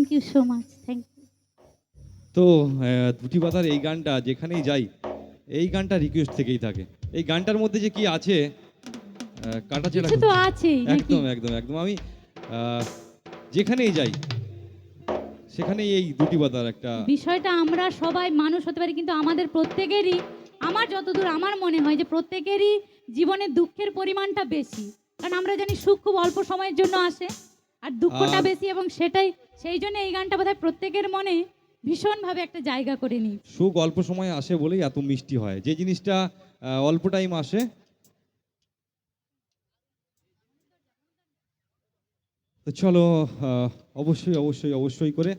Thank you so much thank you তো দুটি পাতার এই গানটা যেখানেই যাই এই গানটা রিকোয়েস্ট থেকেই থাকে। এই গানটার মধ্যে যে কি আছে কাটা ছেড়া তো নাকি? একদম একদম একদম। আমি যেখানেই যাই সেখানেই এই দুটি পাতার একটা বিষয়টা আমরা সবাই মানুষ হতে পারি কিন্তু আমাদের প্রত্যেকেরই আমার যতদূর আমার মনে হয় যে প্রত্যেকেরই জীবনে দুঃখের পরিমাণটা বেশি। কারণ আমরা জানি সুখ খুব অল্প সময়ের জন্য আসে। আর দুঃখটা বেশি এবং সেটাই সেই জন্য এই গানটা বোধহয় প্রত্যেকের মনে ভীষণভাবে একটা জায়গা করে নিই সুখ অল্প সময় আসে বলেই এত মিষ্টি হয়। যে জিনিসটা অল্প টাইম আসে তো চলো অবশ্যই অবশ্যই অবশ্যই করে